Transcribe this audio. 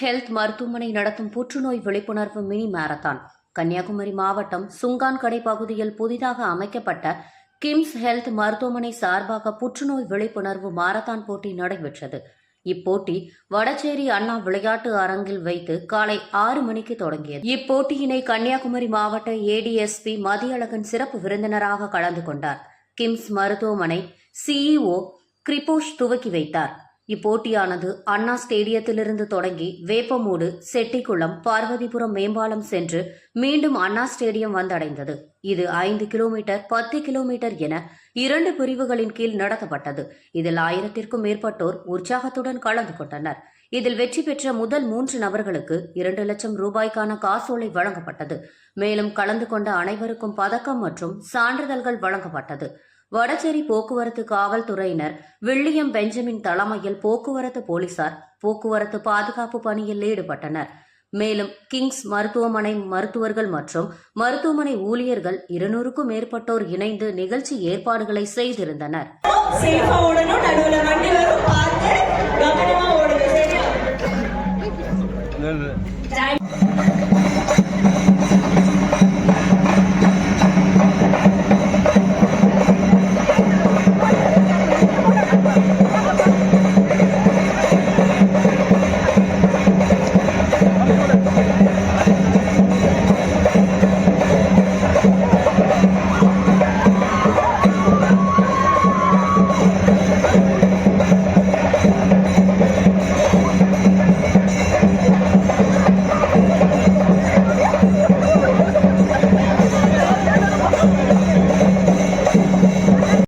Health மருத்துவமனை நடத்தும் புற்றுநோய் விழிப்புணர்வு மினி மாரத்தான். கன்னியாகுமரி மாவட்டம் சுங்கான்கடை பகுதியில் புதிதாக அமைக்கப்பட்ட கிம்ஸ் ஹெல்த் மருத்துவமனை சார்பாக புற்றுநோய் விழிப்புணர்வு மாரத்தான் போட்டி நடைபெற்றது. இப்போட்டி வடச்சேரி அண்ணா விளையாட்டு அரங்கில் வைத்து காலை ஆறு மணிக்கு தொடங்கியது. இப்போட்டியினை கன்னியாகுமரி மாவட்ட ஏடிஎஸ்பி மதியழகன் சிறப்பு விருந்தினராக கலந்து கொண்டார். கிம்ஸ் மருத்துவமனை சிஇஓ கிரிபோஷ் துவக்கி வைத்தார். இப்போட்டியானது அண்ணா ஸ்டேடியத்திலிருந்து தொடங்கி வேப்பமூடு செட்டிக்குளம் பார்வதிபுரம் மேம்பாலம் சென்று மீண்டும் அண்ணா ஸ்டேடியம் வந்தடைந்தது. இது ஐந்து கிலோமீட்டர் பத்து கிலோமீட்டர் என இரண்டு பிரிவுகளின் கீழ் நடத்தப்பட்டது. இதில் ஆயிரத்திற்கும் மேற்பட்டோர் உற்சாகத்துடன் கலந்து கொண்டனர். இதில் வெற்றி பெற்ற முதல் மூன்று நபர்களுக்கு இரண்டு லட்சம் ரூபாய்க்கான காசோலை வழங்கப்பட்டது. மேலும் கலந்து கொண்ட அனைவருக்கும் பதக்கம் மற்றும் சான்றிதழ்கள் வழங்கப்பட்டது. வடசேரி போக்குவரத்து காவல்துறையினர் வில்லியம் பெஞ்சமின் தலைமையில் போக்குவரத்து போலீசார் போக்குவரத்து பாதுகாப்பு பணியில் ஈடுபட்டனர். மேலும் கிங்ஸ் மருத்துவமனை மருத்துவர்கள் மற்றும் மருத்துவமனை ஊழியர்கள் இருநூறுக்கும் மேற்பட்டோர் இணைந்து நிகழ்ச்சி ஏற்பாடுகளை செய்திருந்தனர். சேஃபா ஓடணும்